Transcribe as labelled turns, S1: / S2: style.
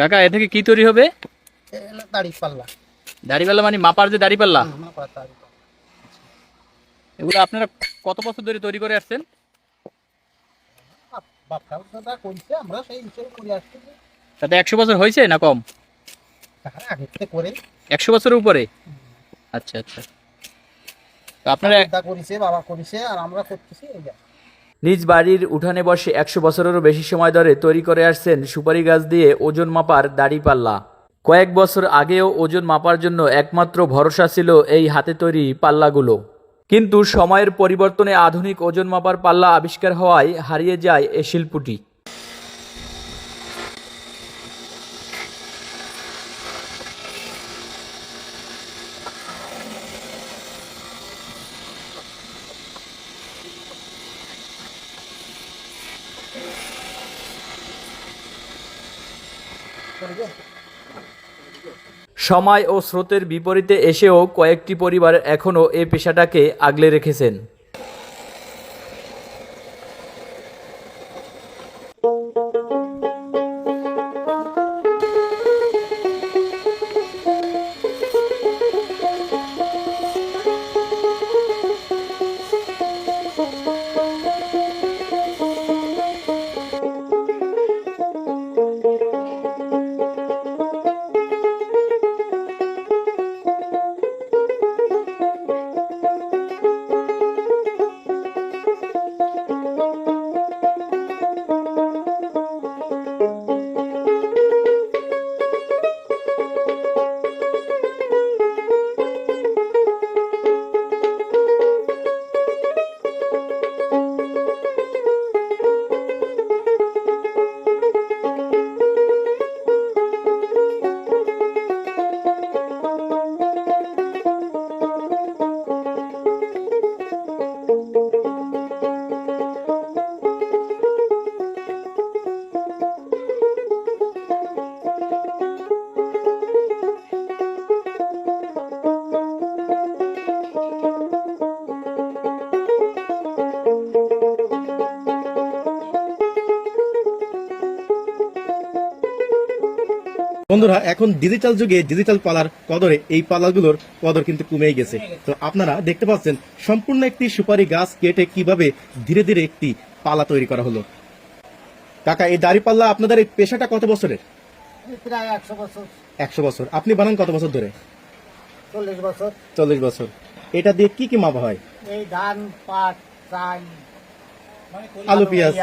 S1: কাকা এ থেকে কি তৈরি হবে? দাড়িপাল্লা। মানে মাপার যে দাড়িপাল্লা। এগুলো আপনারা কত বছর ধরে তৈরি করে আসছেন? তাতে একশো বছর হয়েছে না কম?
S2: করে
S1: একশো বছরের উপরে? আচ্ছা আচ্ছা। আপনারা
S2: করেছে বাবা করেছে আর আমরা করতেছি এই
S3: নিজ বাড়ির উঠানে বসে একশো বছরেরও বেশি সময় ধরে তৈরি করে আসছেন সুপারি গাছ দিয়ে ওজন মাপার দাড়িপাল্লা কয়েক বছর আগেও ওজন মাপার জন্য একমাত্র ভরসা ছিল এই হাতে তৈরি পাল্লাগুলো। কিন্তু সময়ের পরিবর্তনে আধুনিক ওজন মাপার পাল্লা আবিষ্কার হওয়ায় হারিয়ে যায় এ শিল্পটি। সময় ও স্রোতের বিপরীতে এসেও কয়েকটি পরিবার এখনও এ পেশাটাকে আগলে রেখেছেন।
S4: বন্ধুরা এখন ডিজিটাল যুগে ডিজিটাল পালার কদরে এই পালাগুলোর কদর কিন্তু কমেই গেছে। তো আপনারা দেখতে পাচ্ছেন সম্পূর্ণ একটি সুপারি গাছ কেটে কীভাবে ধীরে ধীরে একটি পালা তৈরি করা হলো। কাকা এই দাড়ি পাল্লা আপনাদের এই পেশাটা কত বছরের?
S2: প্রায় একশো বছর।
S4: একশো বছর। আপনি বানান কত বছর ধরে?
S2: চল্লিশ বছর।
S4: চল্লিশ বছর। এটা দিয়ে কি কি মাপা হয়?
S2: এই ধান পাট
S4: আলু
S2: পেঁয়াজ।